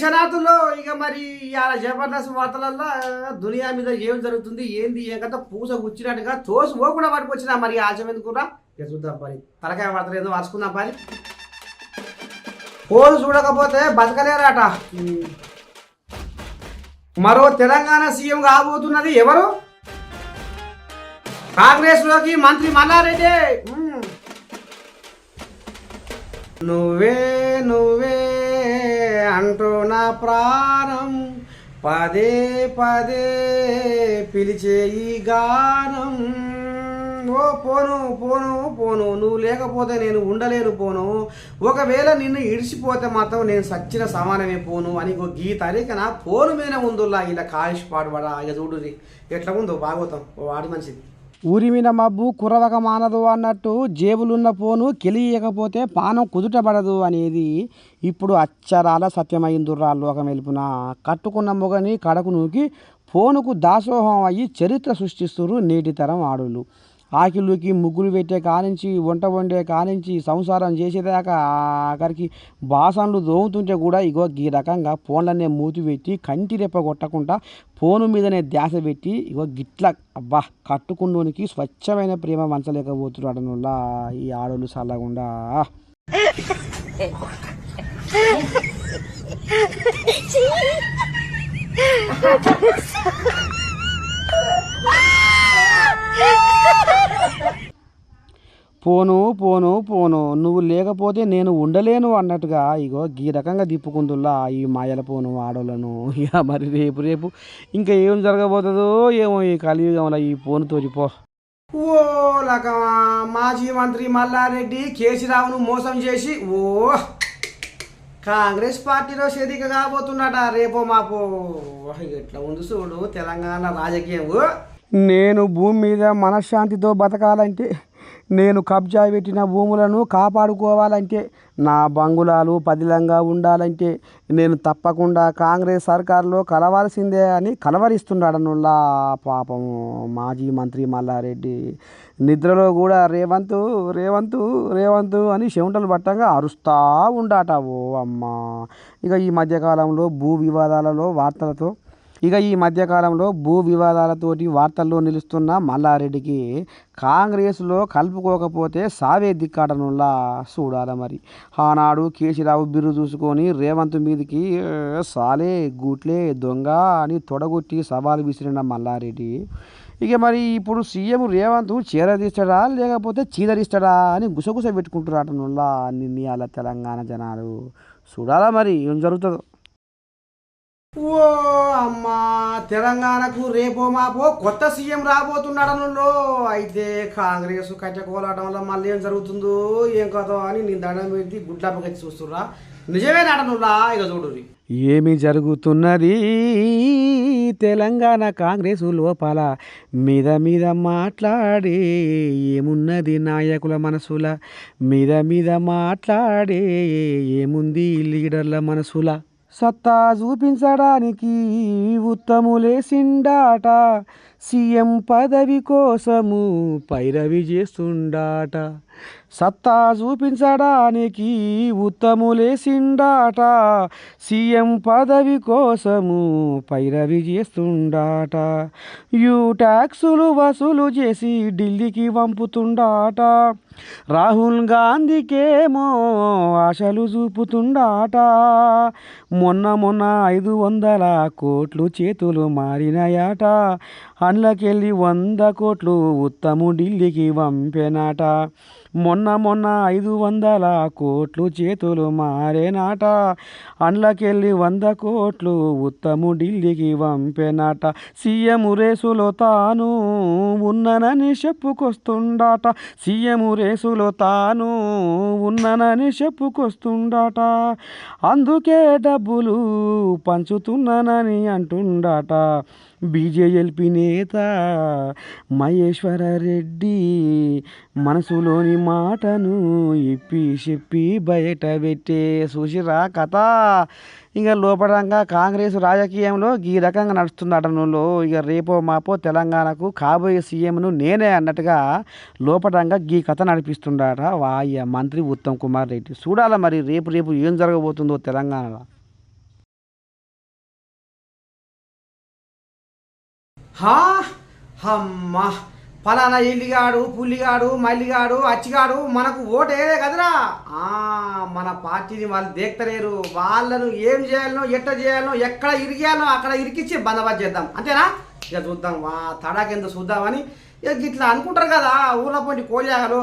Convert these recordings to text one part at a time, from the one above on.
క్షణాతుల్లో ఇక మరి ఇవాళ జబర్దస్త్ వార్తలల్లో దునియా మీద ఏం జరుగుతుంది ఏంది ఏం కదా పూస కూర్చున్నట్టుగా తోసి పోకుండా పట్టుకొచ్చినా మరి ఆశం కూడా ఇక చూద్దాం పని తలకాయ వార్తలు ఏదో వాసుకుందాం పని పోదు చూడకపోతే బతకలేరాట. మరో తెలంగాణ సీఎం కాబోతున్నది ఎవరు? కాంగ్రెస్లోకి మంత్రి మల్లారెడ్డి. నువ్వే నువ్వే. అంటూ నా ప్రాణం. పదే పదే పిలిచే ఈ గానం. ఓ పోను పోను పోను. నువ్వు లేకపోతే నేను ఉండలేను పోను. ఒకవేళ నిన్ను ఇడిచిపోతే మాత్రం నేను సచ్చిన సమానమే పోను అని ఒక గీత అనేక నా పోను మీద ఉందిలా ఇలా కాయిష్ పాడుబడా ఇక చూడు ఎట్లా ఉందో భాగవతం ఓ వాడి మంచిది. ఊరిమిన మబ్బు కురవక మానదు అన్నట్టు జేబులున్న ఫోను కెలియకపోతే పానం కుదుటబడదు అనేది ఇప్పుడు అచ్చరాల సత్యమైందుర్రా లోకం వెలుపున కట్టుకున్న మొగని కడకు నూకి ఫోనుకు దాసోహం అయ్యి చరిత్ర సృష్టిస్తురు నేటి తరం ఆడులు. ఆకిళ్ళకి ముగ్గులు పెట్టే కానించి వంట వండే కానించి సంసారం చేసేదాకా ఆఖరికి బాసన్లు దోముతుంటే కూడా ఇగో ఈ రకంగా ఫోన్లనే మూతి పెట్టి కంటి రెప్ప కొట్టకుండా ఫోను మీదనే ధ్యాస పెట్టి ఇగో గిట్ల అబ్బా కట్టుకున్నోనికి స్వచ్ఛమైన ప్రేమ మంచలేకపోతున్నాడు అడనుల్లా ఈ ఆడోళ్ళు చల్లకుండా పోను పోను పోను. నువ్వు లేకపోతే నేను ఉండలేను అన్నట్టుగా ఇగో ఈ రకంగా తిప్పుకుందుల్లా ఈ మాయల పోను ఆడోళ్ళను. ఇక మరి రేపు రేపు ఇంకా ఏం జరగబోతుందో ఏమో ఈ కలియుగంలో ఈ పోను తోచిపో ఓ లకమా మాజీ మంత్రి మల్లారెడ్డి కేసీరావును మోసం చేసి ఓ కాంగ్రెస్ పార్టీలో చేరిక కాబోతున్నట రేపో మాపో. ఎట్లా ఉంది చూడు తెలంగాణ రాజకీయం. నేను భూమి మీద మనశ్శాంతితో బతకాలంటే నేను కబ్జా పెట్టిన భూములను కాపాడుకోవాలంటే నా బంగుళాలు పదిలంగా ఉండాలంటే నేను తప్పకుండా కాంగ్రెస్ సర్కారులో కలవాల్సిందే అని కలవరిస్తున్నాడనుల్లా పాపం మాజీ మంత్రి మల్లారెడ్డి. నిద్రలో కూడా రేవంతు రేవంతు రేవంతు అని చెమటలు పట్టంగా అరుస్తూ ఉండాట ఓ అమ్మా. ఇక ఈ మధ్యకాలంలో భూ వివాదాలలో వార్తలతో ఇక ఈ మధ్యకాలంలో భూ వివాదాలతోటి వార్తల్లో నిలుస్తున్న మల్లారెడ్డికి కాంగ్రెస్లో కలుపుకోకపోతే సావే దిక్కాటనులా చూడాలి మరి. ఆనాడు కేసీరావు బిర్రు చూసుకొని రేవంత్ మీదకి సాలే గూట్లే దొంగ అని తొడగొట్టి సవాలు విసిరిన మల్లారెడ్డి ఇక మరి ఇప్పుడు సీఎం రేవంత్ చీరదీస్తాడా? లేకపోతే చీదరిస్తాడా? అని గుసగుస పెట్టుకుంటున్నారటనుల్లా నిన్న తెలంగాణ జనాలు. చూడాలా మరి ఏం జరుగుతుందో? ఓ అమ్మా తెలంగాణకు రేపో మాపో కొత్త సీఎం రాబోతున్నాడనులో అయితే కాంగ్రెస్ కట్టెకోలాటం వల్ల మళ్ళీ ఏం జరుగుతుందో ఏం కథో అని నేను దండం పెట్టి గుడ్లప్పకి చూస్తుర్రా. నిజమే నాటనులా ఇక చూడు ఏమి జరుగుతున్నది? తెలంగాణ కాంగ్రెస్ లోపల మీద మీద మాట్లాడే ఏమున్నది నాయకుల మనసుల? మీద మీద మాట్లాడే ఏముంది లీడర్ల మనసుల? సత్తా చూపించడానికి ఉత్తములేసిండాట సీఎం పదవి కోసము పైరవి చేస్తుండాట. సత్తా చూపించడానికి ఉత్తములేసిండాట. సీఎం పదవి కోసము పైరవి చేస్తుండాట. యూ ట్యాక్సులు వసూలు చేసి ఢిల్లీకి పంపుతుండాట. రాహుల్ గాంధీకేమో ఆశలు చూపుతుండాట. మొన్న మొన్న ఐదు వందల కోట్లు చేతులు మారినాయట. అండ్లకెళ్ళి వంద కోట్లు ఉత్తము ఢిల్లీకి పంపెనాట మొన్న మొన్న ఐదు వందల కోట్లు చేతులు మారేనాట. అండ్లకెళ్ళి వంద కోట్లు ఉత్తము ఢిల్లీకి పంపెనాట సీఎం రేసులో తాను ఉన్ననని చెప్పుకొస్తుండాట. సీఎం రేసులో తాను ఉన్ననని చెప్పుకొస్తుండాట. అందుకే డబ్బులు పంచుతున్నానని అంటుండాట. బీజేఎల్పీ నేత మహేశ్వర రెడ్డి మనసులోని మాటను ఇప్పి చెప్పి బయట పెట్టే చూసిరా కథ. ఇక లోపడంగా కాంగ్రెస్ రాజకీయంలో ఈ రకంగా నడుస్తుంది అటనులో ఇక రేపో మాపో తెలంగాణకు కాబోయే సీఎంను నేనే అన్నట్టుగా లోపడంగా ఈ కథ నడిపిస్తుండట వాయ మంత్రి ఉత్తమ్ కుమార్ రెడ్డి. చూడాలా మరి రేపు రేపు ఏం జరగబోతుందో తెలంగాణలో. హా అమ్మా ఫలానా ఇల్లిగాడు పుల్లిగాడు మల్లిగాడు అచ్చిగాడు మనకు ఓటే కదరా. ఆ, మన పార్టీని వాళ్ళు దేక్తలేరు. వాళ్ళను ఏం చేయాలనో ఎట్ట చేయాలనో ఎక్కడ ఇరిగేయాలనో అక్కడ ఇరికిచ్చి బందోబస్తు చేద్దాం. అంతేనా? ఇక చూద్దాం. వా కింద చూద్దామని ఇక ఇట్లా అనుకుంటారు కదా. ఊళ్ళో పోయి కోలాగలు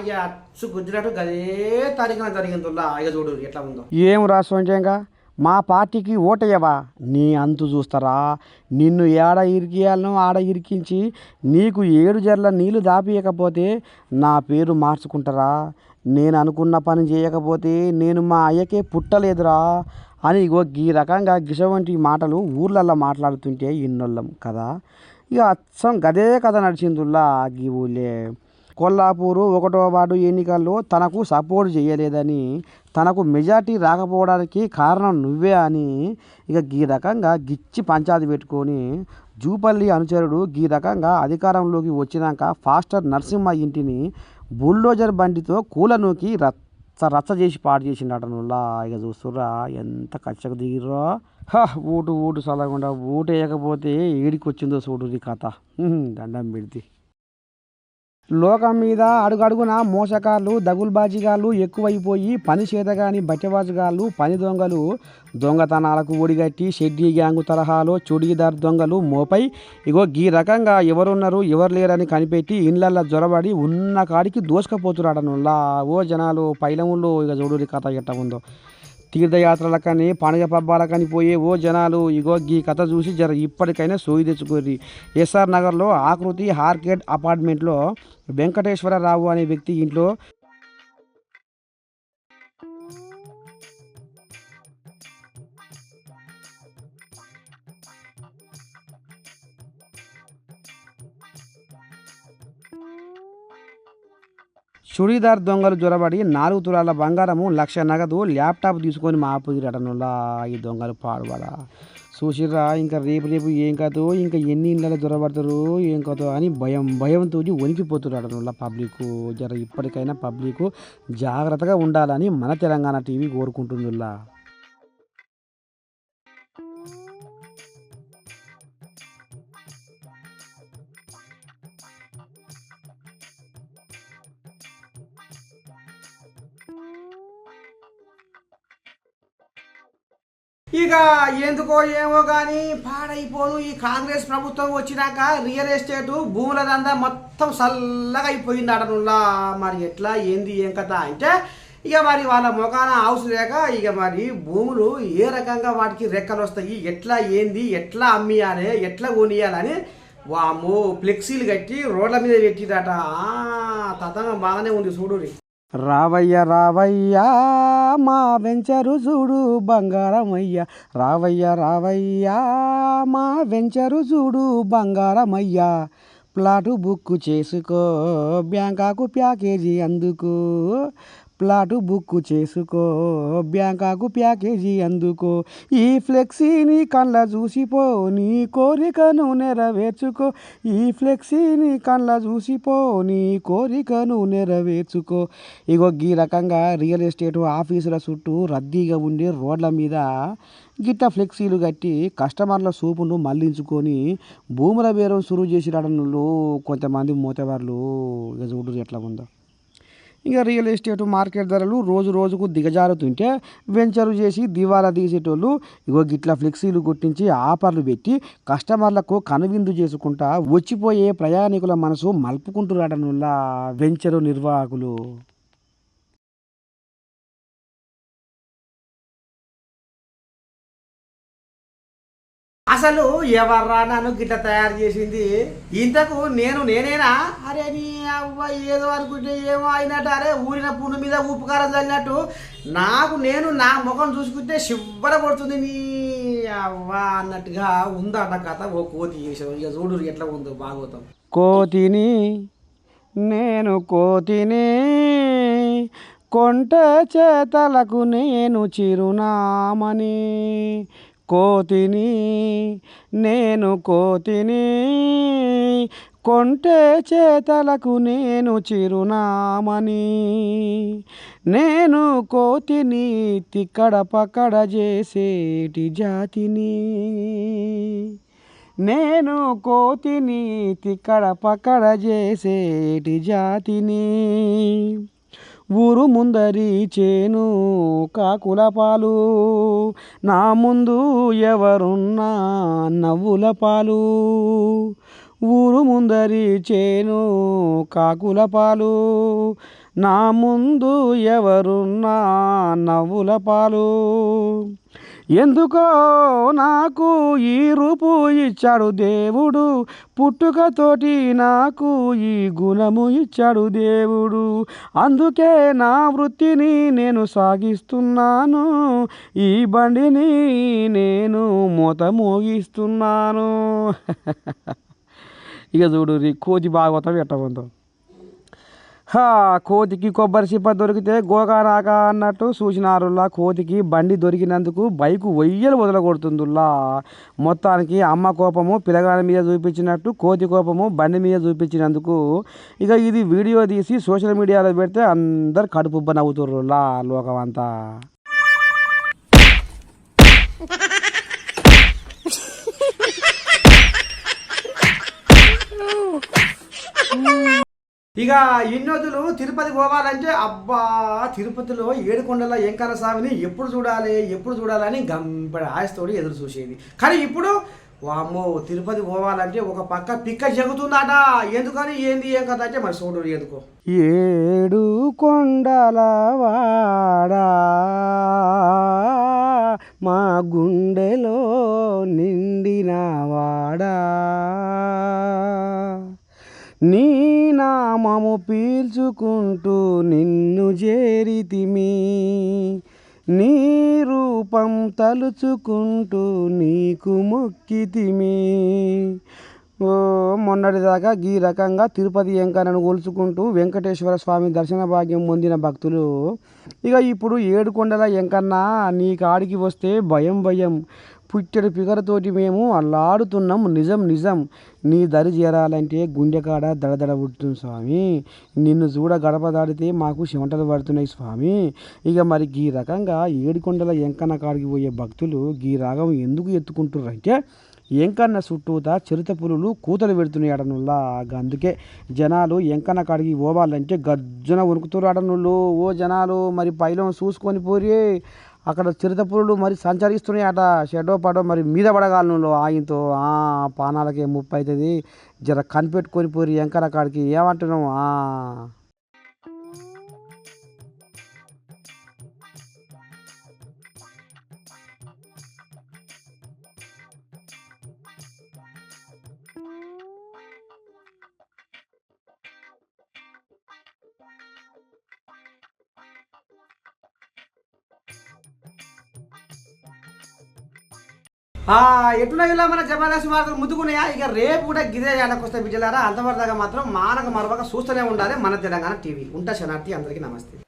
ఇక అచ్చు గుజ్జినట్టు గదే తరిగిన జరిగిందిలా ఇక చూడు ఎట్లా ఉందో. ఏం రా ఇంకా? మా పార్టీకి ఓటయ్యవా? నీ అంతు చూస్తారా? నిన్ను ఏడ ఇరికియాలను ఆడ ఇరికించి నీకు ఏడు జర్ల నీళ్ళు దాపియకపోతే నా పేరు మార్చుకుంటారా? నేను అనుకున్న పని చేయకపోతే నేను మా అయ్యకే పుట్టలేదురా? అని ఇగో ఈ రకంగా గిసవంటి మాటలు ఊర్లల్లో మాట్లాడుతుంటే ఇన్నోళ్ళం కదా? ఇక అచ్చం గదే కథ నడిచిందుల్లా ఈ ఊళ్ళే. కొల్లాపూరు ఒకటో వార్డు ఎన్నికల్లో తనకు సపోర్ట్ చేయలేదని తనకు మెజార్టీ రాకపోవడానికి కారణం నువ్వే అని ఇక ఈ రకంగా గిచ్చి పంచాయతీ పెట్టుకొని జూపల్లి అనుచరుడు ఈ రకంగా అధికారంలోకి వచ్చినాక ఫాస్టర్ నరసింహ ఇంటిని బుల్డోజర్ బండితో కూల నూకి రచ్చ రచ్చ చేసి పాడు చేసిండట నువ్వులా ఇక చూస్తుర్రా ఎంత కచ్చకు దిగిర్రో. హ, ఊటు ఊటు చల్లకుండా ఊట వేయకపోతే ఏడికి వచ్చిందో చూడు ఈ కథ దండం పెడితే. లోకం మీద అడుగడుగున మోసకాళ్ళు దగుల్బాజీగాళ్ళు ఎక్కువైపోయి పని చేతగాని బట్టెబాజుగాళ్ళు పని దొంగలు. దొంగతనాలకు ఒడిగట్టి షెడ్డీ గ్యాంగు తరహాలో చుడీదార్ దొంగలు మోపై ఇగో ఈ రకంగా ఎవరున్నారు ఎవరు లేరని కనిపెట్టి ఇండ్లల్లో జొరబడి ఉన్న కాడికి దోసుకపోతున్నాడనుల్లా ఓ జనాలు పైలముళ్ళు ఇక చూడు కథ ఎట్ట ఉందో. తీర్థయాత్రల తీర్థయాత్రలకని పబ్బాల కానీ పోయే ఓ జనాలు. ఇగో ఈ కథ చూసి జర ఇప్పటికైనా సోయి తెచ్చుకోరి ఎస్ఆర్ నగర్లో ఆకృతి హార్కెట్ అపార్ట్మెంట్లో వెంకటేశ్వరరావు అనే వ్యక్తి ఇంట్లో చుడీదార్ దొంగలు జొరబడి నాలుగు తులాల బంగారము లక్ష నగదు ల్యాప్టాప్ తీసుకొని మా మాపుదిరటనులా ఈ దొంగలు పాడుబడా చూసిర్రా ఇంకా రేపు రేపు ఏం కాదు ఇంకా ఎన్ని ఇళ్ళలో జ్వరబడతారు ఏం కాదు అని భయం భయంతో వణికిపోతున్నాడనులా పబ్లిక్. జర ఇప్పటికైనా పబ్లిక్ జాగ్రత్తగా ఉండాలని మన తెలంగాణ టీవీ కోరుకుంటుందిలా. ఇక ఎందుకో ఏమో కానీ పాడైపోదు. ఈ కాంగ్రెస్ ప్రభుత్వం వచ్చినాక రియల్ ఎస్టేట్ భూముల దందా మొత్తం చల్లగా అయిపోయింది అడనుల్లా మరి ఎట్లా ఏంది ఏం కథ అంటే ఇక మరి వాళ్ళ ముఖాన హౌస్ లేక ఇక మరి భూములు ఏ రకంగా వాటికి రెక్కలు వస్తాయి ఎట్లా ఏంది ఎట్లా అమ్మియాలి ఎట్లా కొనియాలని వాము ఫ్లెక్సీలు కట్టి రోడ్ల మీద పెట్టిరట. తతంగం బాగానే ఉంది చూడు రావయ్య రావయ్యా. మా వెంచరు చూడు బంగారమయ్య. రావయ్య రావయ్య మా వెంచరు చూడు బంగారమయ్య. ప్లాటు బుక్ చేసుకో బ్యాంకాకు ప్యాకేజీ అందుకో. ప్లాటు బుక్ చేసుకో బ్యాంకాకు ప్యాకేజీ అందుకో. ఈ ఫ్లెక్సీని కళ్ళ చూసిపో నీ కోరికను నెరవేర్చుకో. ఈ ఫ్లెక్సీని కళ్ళ చూసిపో నీ కోరికను నెరవేర్చుకో. ఇగో ఈ రకంగా రియల్ ఎస్టేట్ ఆఫీసుల చుట్టూ రద్దీగా ఉండే రోడ్ల మీద గిట్ట ఫ్లెక్సీలు కట్టి కస్టమర్ల సూపును మళ్ళించుకొని భూముల బేరం సురువు చేసి రావడంలో కొంతమంది మూతవాళ్ళు ఇక చూడు ఎట్లా ఉందో. ఇంకా రియల్ ఎస్టేట్ మార్కెట్ ధరలు రోజు రోజుకు దిగజారుతుంటే వెంచరు చేసి దివాలా తీసేటోళ్ళు ఇగో గిట్ల ఫ్లెక్సీలు కొట్టించి ఆఫర్లు పెట్టి కస్టమర్లకు కనువిందు చేసుకుంటా వచ్చిపోయే ప్రయాణికుల మనసు మలుపుకుంటురాడనుల్లా వెంచరు నిర్వాహకులు. అసలు ఎవర్రా నన్ను గిట్ల తయారు చేసింది? ఇంతకు నేను నేనేనా? అరే నీ అవ్వ ఏదో అనుకుంటే ఏమో అయినట్టు అరే ఊరిన పుండు మీద ఉపకారం చల్లినట్టు. నాకు నేను నా ముఖం చూసుకుంటే శివ్వర పడుతుంది నీ అవ్వ అన్నట్టుగా ఉందట కథ. ఓ కోతి చేసావు ఇక చూడు ఎట్లా ఉందో భాగవతం. కోతిని నేను కోతిని కొంట చేతలకు నేను చిరునామని కోతిని నేను కోతిని కొంటే చేతలకు నేను చిరునామని. నేను కోతిని తిక్కడ పక్కడ చేసేటి జాతిని. నేను కోతిని తిక్కడ పక్కడ చేసేటి జాతిని. ఊరు ముందరి చేను కాకుల పాలు. నా ముందు ఎవరున్నా నవ్వుల పాలు. ఊరు ముందరి చేను కాకుల పాలు. నా ముందు ఎవరున్నా నవ్వుల పాలు. ఎందుకో నాకు ఈ రూపు ఇచ్చాడు దేవుడు? పుట్టుకతోటి నాకు ఈ గుణము ఇచ్చాడు దేవుడు. అందుకే నా వృత్తిని నేను సాగిస్తున్నాను. ఈ బండిని నేను మూత మోగిస్తున్నాను. ఇక చూడు రీ కోతి భాగవతం ఎట్టబోందో కోతికి కొబ్బరి చిప్ప దొరికితే గోగానాక అన్నట్టు చూసినారులా కోతికి బండి దొరికినందుకు బైకు వయ్యలు వదలగొడుతుందిలా మొత్తానికి అమ్మ కోపము పిల్లగాని మీద చూపించినట్టు కోతి కోపము బండి మీద చూపించినందుకు ఇక ఇది వీడియో తీసి సోషల్ మీడియాలో పెడితే అందరు కడుపుబ్బ నవ్వుతుర్రులా లోకం అంతా ఇక ఇన్నోదులు తిరుపతి పోవాలంటే అబ్బా తిరుపతిలో ఏడుకొండల ఎంకన్న స్వామిని ఎప్పుడు చూడాలి ఎప్పుడు చూడాలని గంపెడ ఆశతోటి ఎదురు చూసేది. కానీ ఇప్పుడు వామ్మో తిరుపతి పోవాలంటే ఒక పక్క పిక్క జరుగుతుందట ఎందుకని ఏంది ఏం కదా అంటే మరి చూడు ఎందుకో? ఏడు కొండల వాడా? మా గుండెలో నిండిన వాడా? నీ నామము పీల్చుకుంటూ నిన్ను చేరితిమి నీ రూపం తలుచుకుంటూ నీకు మొక్కితిమి. ఓ మొన్నటిదాకా ఈ రకంగా తిరుపతి వెంకన్నను కొలుచుకుంటూ వెంకటేశ్వర స్వామి దర్శన భాగ్యం పొందిన భక్తులు. ఇక ఇప్పుడు ఏడుకొండల వెంకన్న నీ కాడికి వస్తే భయం భయం. పుట్టెడు పిగరతోటి మేము అల్లాడుతున్నాం. నిజం నిజం. నీ దరి చేరాలంటే గుండెకాడ దడదడ పుడుతుంది స్వామి. నిన్ను చూడ గడప దాడితే మాకు చెమటలు పడుతున్నాయి స్వామి. ఇక మరి ఈ రకంగా ఏడుకొండల వెంకన్న కాడికి పోయే భక్తులు ఈ రాగం ఎందుకు ఎత్తుకుంటుర్రు అంటే ఎంకన్న చుట్టూతా చిరుత పులులు కూతలు పెడుతున్నాయి అడనుల్లా అందుకే జనాలు ఎంకన్న కాడికి పోవాలంటే గర్జన ఉరుకుతురు అడనుళ్ళు ఓ జనాలు మరి పైలో చూసుకొని పోరి. అక్కడ చిరుతపులులు మరి సంచరిస్తున్నాయి అట షెడో పడో మరి మీద పడగాలను ఆయనతో ఆ పానాలకే ముప్పు అవుతుంది జర కనిపెట్టుకొని పోరి ఎంకర కాడికి ఏమంటున్నావు? ఆ ఎట్లా మన జబర్దస్త్ వార్తలు ముందుకున్నాయా ఇక రేపు కూడా గిదే వస్తే బిడ్డలారా? అంతవరదాకా మాత్రం మానక మరవక చూస్తూనే ఉండాలి మన తెలంగాణ టీవీ. ఉంటా శనార్థి అందరికీ నమస్తే.